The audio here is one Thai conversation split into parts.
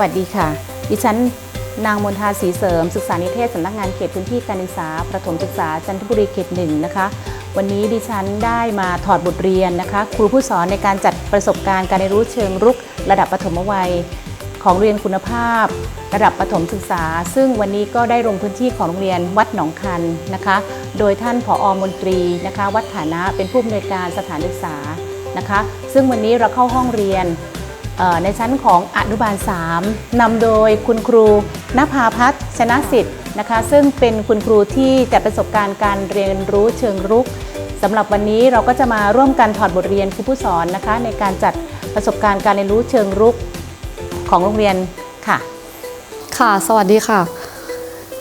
วัสดีค่ะ ดิฉันนางมนทาศรีเสริม ศึกษานิเทศสำนักงานเขตพื้นที่การศึกษา ประถมศึกษาจันทบุรีเขตหนึ่งนะคะ วันนี้ดิฉันได้มาถอดบทเรียนนะคะ ครูผู้สอนในการจัดประสบการณ์การเรียนรู้เชิงรุก ระดับประถมวัย ของเรียนคุณภาพ ระดับประถมศึกษา ซึ่งวันนี้ก็ได้ลงพื้นที่ของโรงเรียนวัดหนองคันนะคะ โดยท่านผอมนตรีนะคะ วัดฐานะเป็นผู้อำนวยการสถานศึกษานะคะ ซึ่งวันนี้เราเข้าห้องเรียน ในชั้นของอนุบาล 3นำโดยคุณครูนภาพัฒน์ชนะสิทธิ์นะคะ ซึ่งเป็นคุณครูที่จัดประสบการณ์การเรียนรู้เชิงรุกสำหรับวันนี้เราก็จะมาร่วมกันถอดบทเรียนครูผู้สอนนะคะ ในการจัดประสบการณ์การเรียนรู้เชิงรุกของโรงเรียนค่ะ ค่ะ สวัสดีค่ะ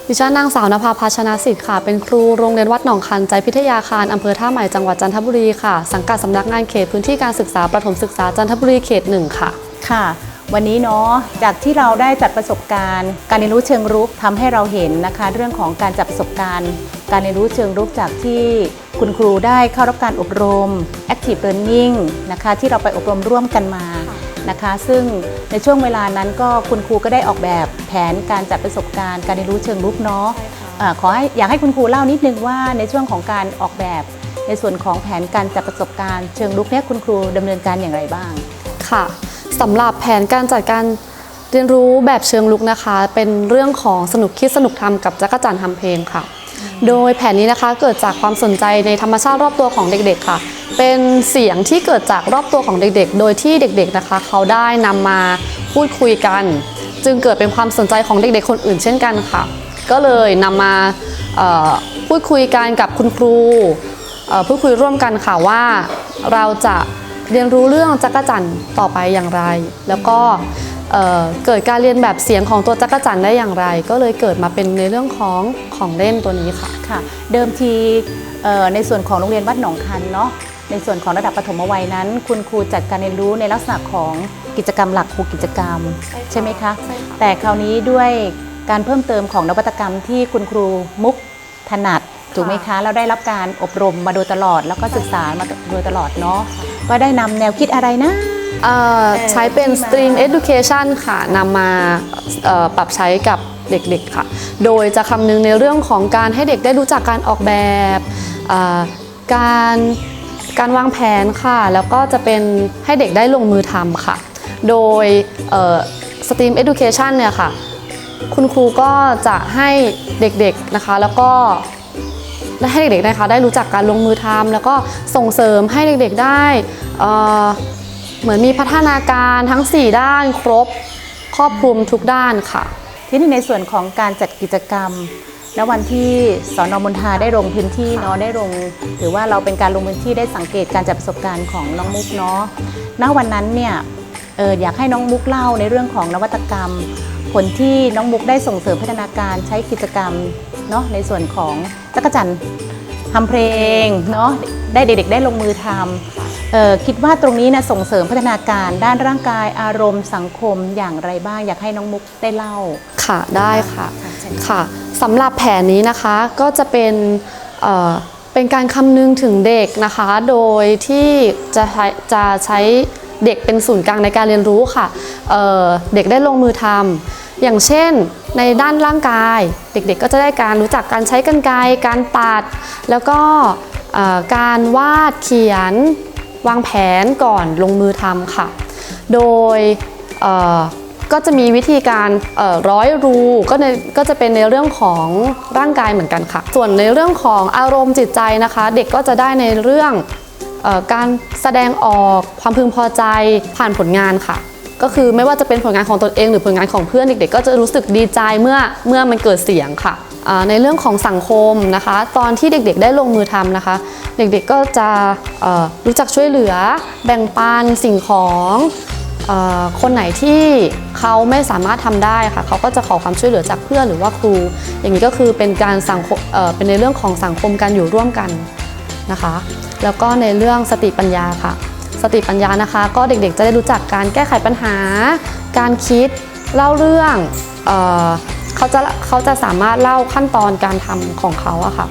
ดิฉันนางสาวนภาพัชนาสิทธิ์ค่ะ เป็นครูโรงเรียนวัดหนองคันใจพิทยาคารอำเภอท่าใหม่จังหวัดจันทบุรีค่ะ สังกัดสำนักงานเขตพื้นที่การศึกษาประถมศึกษาจันทบุรีเขตหนึ่งค่ะ ค่ะ วันนี้เนาะจากที่เราได้จัดประสบการณ์ การเรียนรู้เชิงรุกทำให้เราเห็นนะคะ เรื่องของการจัดประสบการณ์ การเรียนรู้เชิงรุกจากที่คุณครูได้เข้ารับการอบรม active learning นะคะ ที่เราไปอบรมร่วมกันมานะคะ ซึ่งในช่วงเวลานั้นก็คุณครูก็ได้ออกแบบแผนการจัดประสบการณ์ การเรียนรู้เชิงรุกเนาะอ่าขอให้อยากให้คุณครูเล่านิดนึงว่าในช่วงของการออกแบบ ในส่วนของแผนการจัดประสบการณ์เชิงรุกเนี่ยคุณครูดำเนินการอย่างไรบ้างค่ะ สำหรับแผนการจัดการเรียนรู้แบบเชิงลุกนะคะ เป็นเรื่องของสนุกคิดสนุกทำกับจักรจันทร์ทำเพลงค่ะ โดยแผนนี้นะคะเกิดจากความสนใจในธรรมชาติรอบตัวของเด็กๆค่ะ เป็นเสียงที่เกิดจากรอบตัวของเด็กๆ โดยที่เด็กๆนะคะ เขาได้นำมาพูดคุยกัน จึงเกิดเป็นความสนใจของเด็กๆ คนอื่นเช่นกันค่ะ ก็เลยนำมาพูดคุยกันกับคุณครูเอ่อพูดคุยร่วมกันค่ะว่าเราจะ เรียนรู้เรื่องจักรจันทร์ต่อไปอย่างไร แล้วก็เอ่อเกิดการเรียนแบบเสียงของตัวจักรจันทร์ได้อย่างไร ก็เลยเกิดมาเป็นในเรื่องของของเล่นตัวนี้ค่ะค่ะ เดิมทีเอ่อในส่วนของโรงเรียนวัดหนองคันเนาะในส่วนของระดับปฐมวัยนั้น คุณครูจัดการเรียนรู้ในลักษณะของกิจกรรมหลักครูกิจกรรมใช่ไหมคะใช่ค่ะแต่คราวนี้ด้วยการเพิ่มเติมของนวัตกรรมที่คุณครูมุกถนัด ถูกไหมคะเราได้รับการอบรมมาโดยตลอด แล้วก็ศึกษามาโดยตลอดเนาะก็ได้นำแนวคิดอะไรนะ เอ่อใช้เป็น Stream Education ค่ะนำมาเอ่อปรับใช้กับเด็กๆค่ะ โดยจะคำนึงในเรื่องของการให้เด็กได้รู้จักการออกแบบเอ่อการการวางแผนค่ะ แล้วก็จะเป็นให้เด็กได้ลงมือทำค่ะ โดยเอ่อ Stream Education เนี่ยค่ะ คุณครูก็จะให้เด็กๆนะคะ แล้วก็ ได้ให้เด็กๆนะคะได้รู้จักการลงมือทำแล้วก็ส่งเสริมให้เด็กๆได้เเหมือนมีพัฒนาการทั้ง 4 ด้านครบครอบคลุมทุกด้านค่ะ ที่นี่ในส่วนของการจัดกิจกรรมณวันที่สอนอมนทาได้ลงพื้นที่เนาะได้ลงถือว่าเราเป็นการลงพื้นที่ได้สังเกตการจัดประสบการณ์ของน้องมุกเนาะณวันนั้นเนี่ยเอออยากให้น้องมุกเล่าในเรื่องของนวัตกรรม ผลที่น้องมุกได้ส่งเสริมพัฒนาการใช้กิจกรรม เนาะในส่วนของจักรจันทร์ทำเพลงเนาะได้เด็กๆ ได้ลงมือทำเออคิดว่าตรงนี้นะส่งเสริมพัฒนาการด้านร่างกายอารมณ์สังคมอย่างไรบ้างอยากให้น้องมุกได้เล่าค่ะได้ค่ะค่ะเชิญค่ะสำหรับแผนนี้นะคะก็จะเป็นเอ่อเป็นการคำนึงถึงเด็กนะคะ โดยที่จะใช้จะใช้เด็กเป็นศูนย์กลางในการเรียนรู้ค่ะเอ่อเด็กได้ลงมือทำอย่างเช่น ในด้านร่างกาย เด็กๆก็จะได้การรู้จักการใช้กรรไกรการตัด แล้วก็การวาดเขียนวางแผนก่อนลงมือทำค่ะ โดยก็จะมีวิธีการร้อยรูก็ก็จะเป็นในเรื่องของร่างกายเหมือนกันค่ะ ส่วนในเรื่องของอารมณ์จิตใจนะคะ เด็กก็จะได้ในเรื่องอการแสดงออกความพึงพอใจผ่านผลงานค่ะ ก็คือไม่ว่าจะเป็นผลงานของตนเอง หรือผลงานของเพื่อนเด็กๆ ก็จะรู้สึกดีใจเมื่อเมื่อมันเกิดเสียงค่ะในเรื่องของสังคมนะคะ ตอนที่เด็กๆ ได้ลงมือทำนะคะ เด็กๆก็จะรู้จักช่วยเหลือ แบ่งปันสิ่งของอคนไหนที่เขาไม่สามารถทำได้ค่ะเขาก็จะขอความช่วยเหลือจากเพื่อนหรือว่าครู อย่างนี้ก็คือเป็นการสังคมเอ่อเป็นในเรื่องของสังคมการอยู่ร่วมกันนะคะ แล้วก็ในเรื่องสติปัญญาค่ะ สติปัญญานะคะ ก็เด็กๆ จะได้รู้จักการแก้ไขปัญหา การคิดเล่าเรื่องเออเขาจะเขาจะสามารถเล่าขั้นตอนการทำของเขาอะค่ะ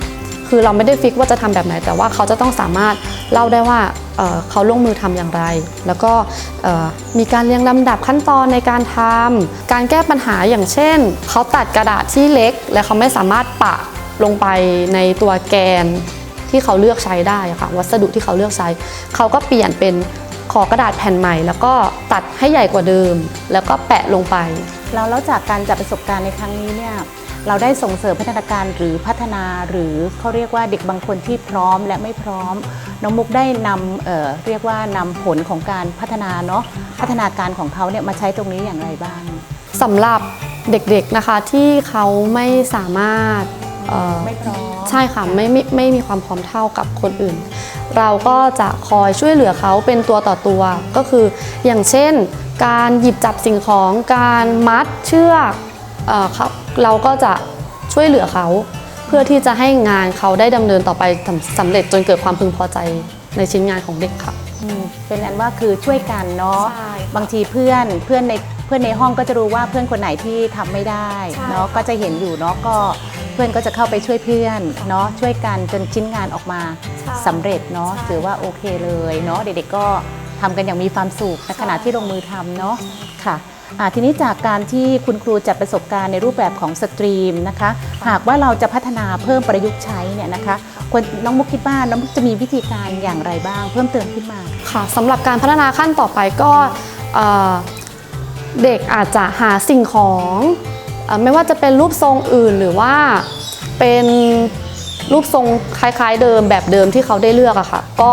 คือเราไม่ได้ฟิกว่าจะทำแบบไหน แต่ว่าเขาจะต้องสามารถเล่าได้ว่าเเขาลงมือทำอย่างไร แล้วก็มีการเรียงลำดับขั้นตอนในการทำการแก้ปัญหาอย่างเช่น เขาตัดกระดาษที่เล็ก และเขาไม่สามารถปะลงไปในตัวแกน ที่เขาเลือกใช้ได้อะค่ะ วัสดุที่เขาเลือกใช้ เขาก็เปลี่ยนเป็นขอกระดาษแผ่นใหม่ แล้วก็ตัดให้ใหญ่กว่าเดิม แล้วก็แปะลงไปแล้วแล้วจากการจัดประสบการณ์ในครั้งนี้เนี่ยเราได้ส่งเสริมพัฒนาการหรือพัฒนาหรือเขาเรียกว่าเด็กบางคนที่พร้อมและไม่พร้อม น้องมุกได้นำเอ่อเรียกว่านำผลของการพัฒนาเนาะพัฒนาการของเขาเนี่ยมาใช้ตรงนี้อย่างไรบ้างสำหรับเด็กๆนะคะที่เขาไม่สามารถเอ่อ ไม่พร้อมใช่ค่ะไม่ไม่ไม่มีความพร้อมเท่ากับคนอื่น เราก็จะคอยช่วยเหลือเขาเป็นตัวต่อตัวก็คืออย่างเช่น การหยิบจับสิ่งของการมัดเชือกเอ่อครับเราก็จะช่วยเหลือเขาเพื่อที่จะให้งานเขาได้ดำเนินต่อไปสำสำเร็จจนเกิดความพึงพอใจในชิ้นงานของเด็กค่ะ อืมเป็นอันว่าคือช่วยกันเนาะใช่ค่ะบางทีเพื่อนเพื่อนในเพื่อนในห้องก็จะรู้ว่าเพื่อนคนไหนที่ทำไม่ได้ใช่ เนาะค่ะก็จะเห็นอยู่เนาะก็ เพื่อนก็จะเข้าไปช่วยเพื่อนเนาะช่วยกันจนชิ้นงานออกมาสำเร็จเนาะถือว่าโอเคเลยเนาะเด็กๆก็ทำกันอย่างมีความสุขในขณะที่ลงมือทำเนาะค่ะอ่าทีนี้จากการที่คุณครูจัดประสบการณ์ในรูปแบบของสตรีมนะคะ หากว่าเราจะพัฒนาเพิ่มประยุกต์ใช้เนี่ยนะคะควรน้องมุกคิดว่าน้องมุกจะมีวิธีการอย่างไรบ้าง เพิ่มเติมขึ้นมาค่ะสำหรับการพัฒนาขั้นต่อไปก็เอ่อเด็กอาจจะหาสิ่งของเอ่อ ไม่ว่าจะเป็นรูปทรงอื่นหรือว่าเป็นรูปทรงคล้ายๆเดิมแบบเดิมที่เขาได้เลือกอะค่ะ ก็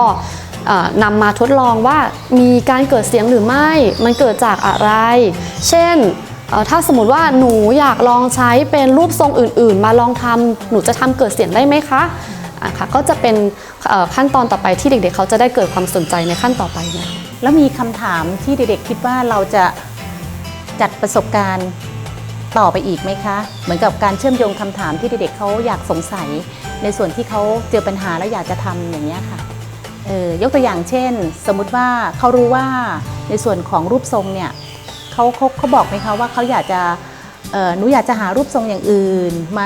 นำมาทดลองว่ามีการเกิดเสียงหรือไม่ มันเกิดจากอะไร เช่นถ้าสมมติว่าหนูอยากลองใช้เป็นรูปทรงอื่น ๆ มาลองทำหนูจะทำเกิดเสียงได้ไหมคะอะค่ะก็จะเป็นขั้นตอนต่อไปที่เด็ก ๆ เขาจะได้เกิดความสนใจในขั้นต่อไปนะแล้วมีคำถามที่เด็กๆคิดว่าเราจะจัดประสบการณ์ ต่อไปอีกไหมคะ เหมือนกับการเชื่อมโยงคำถามที่เด็กๆเขาอยากสงสัย ในส่วนที่เขาเจอปัญหาแล้วอยากจะทำอย่างนี้ค่ะเออยกตัวอย่างเช่น สมมุติว่าเขารู้ว่าในส่วนของรูปทรงเนี่ยเขาเขาเขาบอกไหมคะว่าเขาอยากจะเออหนูอยากจะหารูปทรงอย่างอื่นมา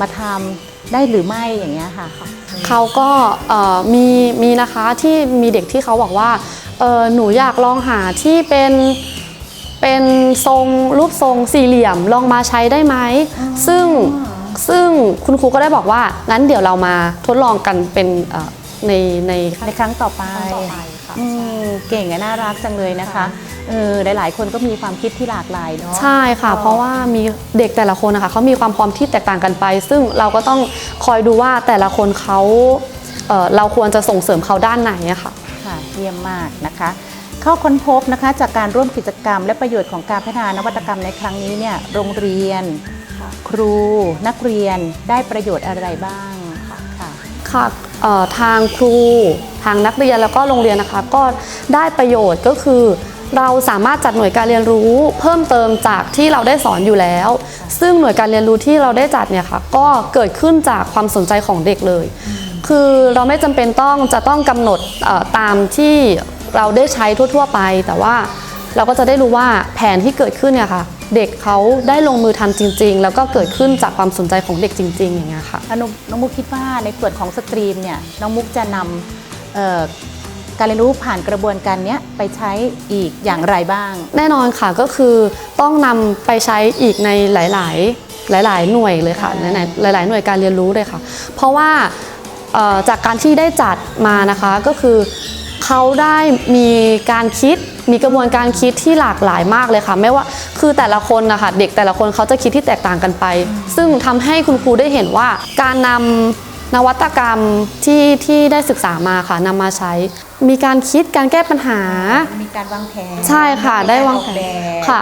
มาทำได้หรือไม่อย่างเงี้ยค่ะเขาก็เอ่อมีมีนะคะที่มีเด็กที่เขาบอกว่าเออหนูอยากลองหาที่เป็น เป็นทรงรูปทรงสี่เหลี่ยมลองมาใช้ได้ไหม ซึ่งซึ่งคุณครูก็ได้บอกว่า งั้นเดี๋ยวเรามาทดลองกันเป็นเอ่อในในในครั้งต่อไปขั้นต่อไปค่ะอืมเก่งและน่ารักจังเลยนะคะเออหลายๆ คนก็มีความคิดที่หลากหลายเนาะใช่ค่ะ เพราะว่ามีเด็กแต่ละคนนะคะเขามีความพร้อมที่แตกต่างกันไป ซึ่งเราก็ต้องคอยดูว่าแต่ละคนเขาเอ่อเราควรจะส่งเสริมเขาด้านไหนอะค่ะค่ะเยี่ยมมากนะคะ เข้าค้นพบนะคะจากการร่วมกิจกรรม และประโยชน์ของการพัฒนานวัตกรรมในครั้งนี้เนี่ยโรงเรียน ครูนักเรียนได้ประโยชน์อะไรบ้างค่ะค่ะทางครูทางนักเรียนแล้วก็โรงเรียนนะคะ ก็ได้ประโยชน์ก็คือ เราสามารถจัดหน่วยการเรียนรู้ เพิ่มเติมจากที่เราได้สอนอยู่แล้ว ซึ่งหน่วยการเรียนรู้ที่เราได้จัดเนี่ยค่ะก็เกิดขึ้นจากความสนใจของเด็กเลย คือเราไม่จำเป็นต้องจะต้องกำหนดตามที่ เราได้ใช้ทั่ว ๆ ไป แต่ว่าเราก็จะได้รู้ว่าแผนที่เกิดขึ้นเนี่ยค่ะ เด็กเขาได้ลงมือทำจริง ๆ แล้วก็เกิดขึ้นจากความสนใจของเด็กจริง ๆ อย่างเงี้ยค่ะแล้วน้องน้องมุกคิดว่าในส่วนของสตรีมเนี่ยน้องมุกจะนำเอ่อการเรียนรู้ผ่านกระบวนการเนี้ยไปใช้อีกอย่างไรบ้าง แน่นอนค่ะก็คือต้องนำไปใช้อีกในหลาย ๆ หลาย ๆ หน่วยเลยค่ะหลาย ๆหลายๆหน่วยการเรียนรู้เลยค่ะ เพราะว่าเอ่อจากการที่ได้จัดมานะคะก็คือ เขาได้มีการคิดมีกระบวนการคิดที่หลากหลายมากเลยค่ะ ไม่ว่าคือแต่ละคนนะคะเด็กแต่ละคนเขาจะคิดที่แตกต่างกันไป ซึ่งทำให้คุณครูได้เห็นว่าการนำนวัตกรรมที่ที่ได้ศึกษามาค่ะนำมาใช้ มีการคิดการแก้ปัญหา มีการวางแผน ใช่ค่ะ ได้วางแผมีกรออกนแบบค่ะ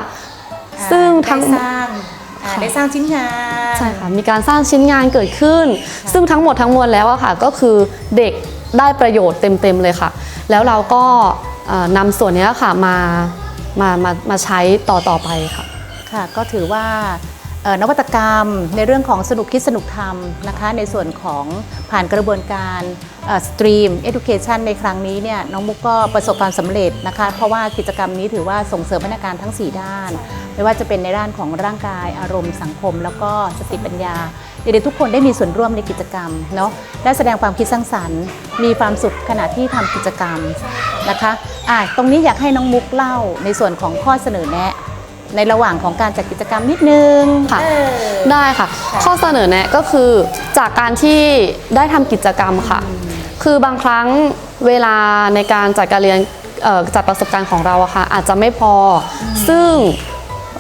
อ่าซึ่งทั้งได้สร้างอ่าค่ะได้สร้างชิ้นงานใช่ค่ะมีการสร้างชิ้นงานเกิดขึ้น ซึ่งทั้งหมดทั้งมวลแล้วอะค่ะ ก็คือเด็กได้ประโยชน์เต็มๆเลยค่ะแล้วเราก็นำส่วนนี้ค่ะมามามามาใช้ต่อต่อไปค่ะ ค่ะ ก็ถือว่า นวัตกรรม ในเรื่องของสนุกคิดสนุกทำนะคะ ในส่วนของผ่านกระบวนการสตรีม education ในครั้งนี้เนี่ยน้องมุกก็ประสบความสำเร็จนะคะ เพราะว่ากิจกรรมนี้ถือว่าส่งเสริมพัฒนาการทั้ง 4 ด้าน ไม่ว่าจะเป็นในด้านของร่างกายอารมณ์สังคม แล้วก็สติปัญญาเด็กๆทุกคนได้มีส่วนร่วมในกิจกรรมเนาะได้แสดงความคิดสร้างสรรค์ มีความสุขขณะที่ทำกิจกรรมนะคะอะตรงนี้อยากให้น้องมุกเล่าในส่วนของข้อเสนอแนะ ในระหว่างของการจัดกิจกรรมนิดนึงค่ะ เออ ได้ค่ะ ข้อเสนอแนะก็คือจากการที่ได้ทำกิจกรรมค่ะ คือบางครั้งเวลาในการจัดการเรียนเอ่อจัดประสบการณ์ของเราอะค่ะ อาจจะไม่พออซึ่ง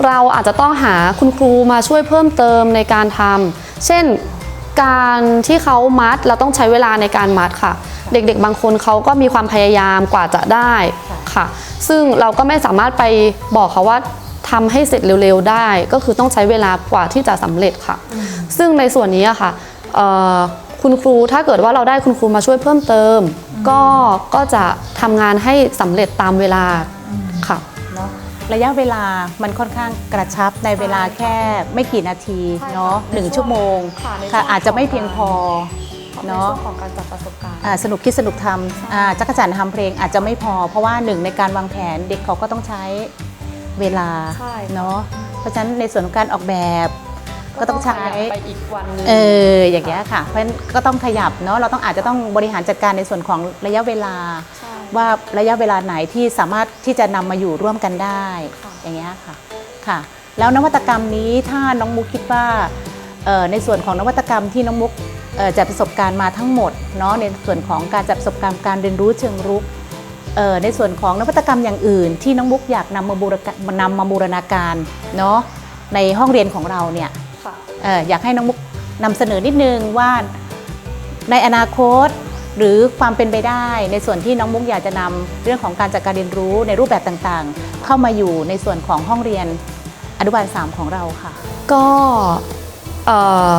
เราอาจจะต้องหาคุณครูมาช่วยเพิ่มเติมในการทำเช่นการที่เขามัดเราต้องใช้เวลาในการมัดค่ะ เด็กๆ บางคนเขาก็มีความพยายามกว่าจะได้ค่ะ ซึ่งเราก็ไม่สามารถไปบอกเขาว่า ทำให้เสร็จเร็วๆได้ ก็คือต้องใช้เวลากว่าที่จะสำเร็จค่ะ ซึ่งในส่วนนี้อะค่ะเอ่อคุณครูถ้าเกิดว่าเราได้คุณครูมาช่วยเพิ่มเติม ก็ก็จะทำงานให้สำเร็จตามเวลาค่ะเนาะระยะเวลามันค่อนข้างกระชับในเวลาแค่ไม่กี่นาทีใช่ค่ะเนาะหนึ่งชั่วโมงค่ะในช่วงค่ะอาจจะไม่เพียงพอเนอะของการจัดประสบการณ์อ่าสนุกคิดสนุกทำอ่าจักรจันทร์ทำเพลงอาจจะไม่พอ เพราะว่าหนึ่งในการวางแผนเด็กเขาก็ต้องใช้ เวลาใช่ค่ะ เนาะเพราะฉะนั้นในส่วนของการออกแบบก็ต้องใช้ไปอีกวันหนึง เอออย่างเงี้ยค่ะ เพราะฉะนั้นก็ต้องขยับเนาะเราต้องอาจจะต้องบริหารจัดการในส่วนของระยะเวลา ใช่ ว่าระยะเวลาไหนที่สามารถที่จะนำมาอยู่ร่วมกันได้ ค่ะ อย่างเงี้ยค่ะค่ะ แล้วนวัตกรรมนี้ถ้าน้องมุกคิดว่าเอ่อในส่วนของนวัตกรรมที่น้องมุกเอ่อจัดประสบการณ์มาทั้งหมดเนาะในส่วนของการจัดประสบการณ์การเรียนรู้เชิงรุกเอ่อ ในส่วนของนวัตกรรมอย่างอื่น ที่น้องมุกอยากนำมาบูรณานำมาบูรณาการเนาะในห้องเรียนของเราเนี่ยค่ะเอ่ออยากให้น้องมุกนำเสนอนิดนึงว่าในอนาคตหรือความเป็นไปได้ ในส่วนที่น้องมุกอยากจะนำเรื่องของการจัดการเรียนรู้ในรูปแบบต่างๆ เข้ามาอยู่ในส่วนของห้องเรียนอนุบาล 3 ของเราค่ะ ก็เอ่อเ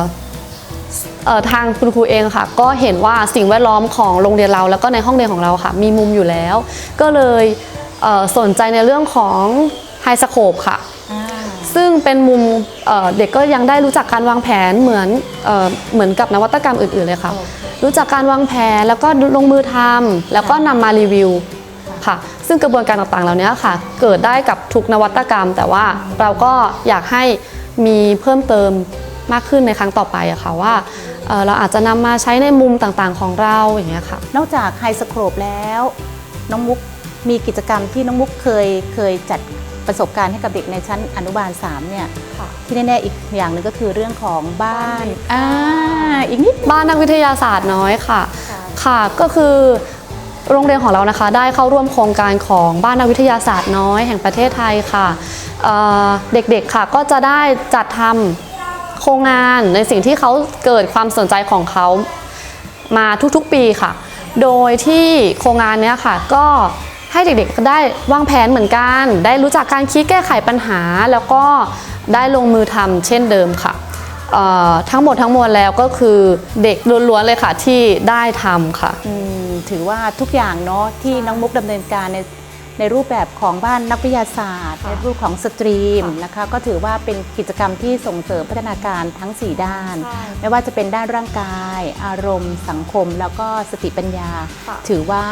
อ่อ ทางคุณครูเองค่ะ ก็เห็นว่าสิ่งแวดล้อมของโรงเรียนเรา แล้วก็ในห้องเรียนของเราค่ะ มีมุมอยู่แล้ว ก็เลยเอ่อสนใจในเรื่องของไฮสโคปค่ะ ซึ่งเป็นมุมเอ่อเด็กก็ยังได้รู้จักการวางแผนเหมือนเอ่อเหมือนกับนวัตกรรมอื่นๆเลยค่ะโอเครู้จักการวางแผนแล้วก็ลงมือทำแล้วก็นำมารีวิวค่ะซึ่งกระบวนการต่างๆ เหล่านี้ค่ะ เกิดได้กับทุกนวัตกรรม แต่ว่าเราก็อยากให้มีเพิ่มเติม มากขึ้นในครั้งต่อไปอะค่ะว่าเอ่อเราอาจจะนำมาใช้ในมุมต่างๆของเราอย่างเงี้ยค่ะ นอกจากไฮสโครปแล้ว น้องมุกมีกิจกรรมที่น้องมุกเคยเคยจัดประสบการณ์ให้กับเด็กในชั้นอนุบาล3เนี่ยที่แน่ๆอีกอย่างหนึ่งก็คือเรื่องของบ้านอ่าอีกนิด บ้านนักวิทยาศาสตร์น้อยค่ะ ค่ะ ก็คือโรงเรียนของเรานะคะ ได้เข้าร่วมโครงการของบ้านนักวิทยาศาสตร์น้อยแห่งประเทศไทยค่ะเอ่อเด็กๆค่ะก็จะได้จัดทำ โครงงานในสิ่งที่เขาเกิดความสนใจของเขามาทุกๆปีค่ะ โดยที่โครงงานเนี้ยค่ะก็ให้เด็กๆได้วางแผนเหมือนกัน ได้รู้จักการคิดแก้ไขปัญหา แล้วก็ได้ลงมือทำเช่นเดิมค่ะทั้งหมดทั้งมวลแล้วก็คือเด็กล้วนๆเลยค่ะที่ได้ทำค่ะถือว่าทุกอย่างเนาะที่น้องมุกดำเนินการใน ในรูปแบบของบ้านนักวิทยาศาสตร์ ในรูปของสตรีมนะคะก็ถือว่าเป็นกิจกรรมที่ส่งเสริมพัฒนาการทั้ง 4 ด้านใช่ไม่ว่าจะเป็นด้านร่างกาย อารมณ์ สังคม แล้วก็สติปัญญาค่ะถือว่า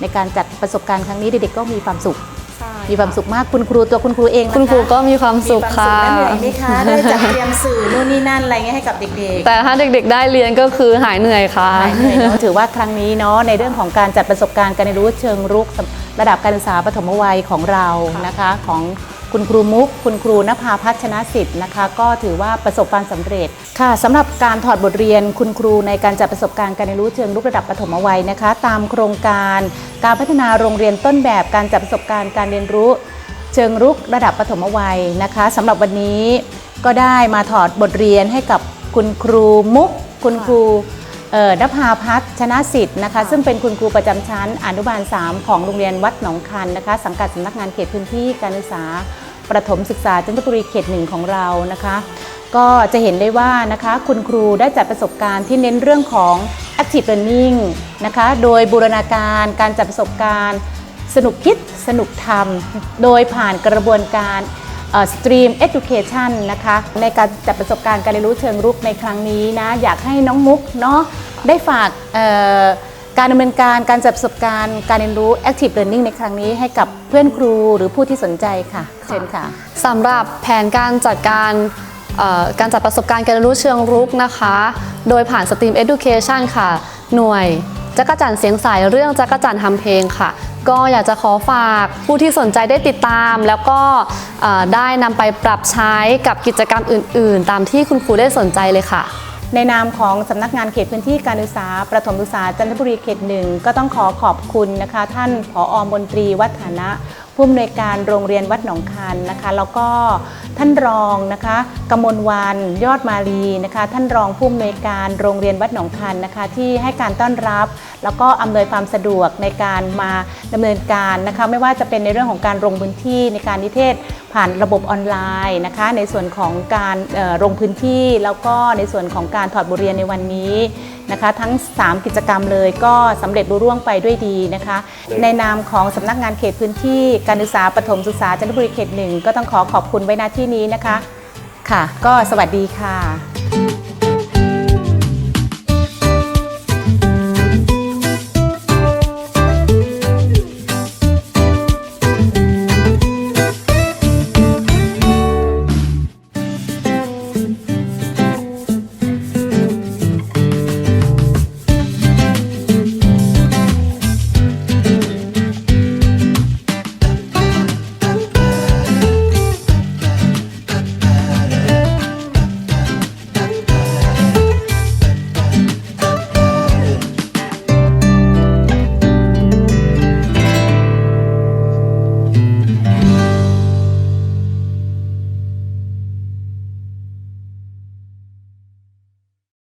ในการจัดประสบการณ์ครั้งนี้เด็กๆก็มีความสุขมีความสุขมากคุณครูตัวคุณครูเองนะะคุณครูก็มีความสุขมีวามค่ะและเหนื่อยไหมคะได้จัดเตรียมสื่อนู่นนี่นั่นอะไรเงี้ยให้กับเด็กๆ แต่ถ้าเด็กๆ ได้เรียนก็คือหายเหนื่อยค่ะหายเหนื่อยเนอะถือว่าครั้งนี้เนาะในเรื่องของการจัดประสบการณ์การเรียนรู้เชิงรุก ระดับการศึกษาปฐมวัยของเรานะคะของคุณครูมุก คุณครูนภาพัชนะสิทธิ์นะคะ ก็ถือว่าประสบความสำเร็จค่ะสำหรับการถอดบทเรียนคุณครูในการจัดประสบการณ์การเรียนรู้เชิงรุกระดับปฐมวัยนะคะ ตามโครงการ การพัฒนาโรงเรียนต้นแบบการจัดประสบการณ์การเรียนรู้ เชิงรุกระดับปฐมวัยนะคะสำหรับวันนี้ก็ได้มาถอดบทเรียนให้กับคุณครูมุก คุณครู นภาพัฒน์ชนะสิทธิ์นะคะ ซึ่งเป็นคุณครูประจำชั้นอนุบาล 3 ของโรงเรียนวัดหนองคันนะคะ สังกัดสำนักงานเขตพื้นที่การศึกษา ประถมศึกษาจันทบุรีเขตหนึ่งของเรานะคะ ก็จะเห็นได้ว่านะคะคุณครูได้จัดประสบการณ์ที่เน้นเรื่องของ active learning นะคะโดยบูรณาการการจัดประสบการณ์ สนุกคิดสนุกทำโดยผ่านกระบวนการ สตรีม Education นะคะในการจัดประสบการณ์การเรียนรู้เชิงรุกในครั้งนี้นะอยากให้น้องมุกเนาะได้ฝากการดำเนินการการจัดประสบการณ์การเรียนรู้ Active Learning ในครั้งนี้ให้กับเพื่อนครูหรือผู้ที่สนใจค่ะเชิญค่ะสำหรับแผนการจัดการการจัดประสบการณ์การเรียนรู้เชิงรุกนะคะ โดยผ่าน Stream Education ค่ะ หน่วยจักรจันเสียงใสเรื่องจักรจันทำเพลงค่ะ ก็อยากจะขอฝากผู้ที่สนใจได้ติดตาม แล้วก็ได้นำไปปรับใช้กับกิจกรรมอื่น ๆ ตามที่คุณครูได้สนใจเลยค่ะ ในนามของสำนักงานเขตพื้นที่การศึกษา ประถมศึกษาจันทบุรีเขตหนึ่งก็ต้องขอขอบคุณนะคะ ท่านผอมนตรีวัฒนะ ผู้อำนวยการโรงเรียนวัดหนองคันนะคะ แล้วก็ท่านรองนะคะกมลวันยอดมาลีนะคะ ท่านรองผู้อำนวยการโรงเรียนวัดหนองคันนะคะ ที่ให้การต้อนรับ แล้วก็อำนวยความสะดวกในการมาดำเนินการนะคะ ไม่ว่าจะเป็นในเรื่องของการลงพื้นที่ในการนิเทศ ผ่านระบบออนไลน์นะคะในส่วนของการเอ่อลงพื้นที่แล้วก็ในส่วนของการถอดบทเรียนในวันนี้นะคะทั้ง 3 กิจกรรมเลยก็สำเร็จรุ่ร่วงไปด้วยดีนะคะ ในนามของสำนักงานเขตพื้นที่ การศึกษาปฐมศึกษาจันทบุรีเขตหนึ่งก็ต้องขอขอบคุณไว้ณที่นี้นะคะค่ะ ก็สวัสดีค่ะ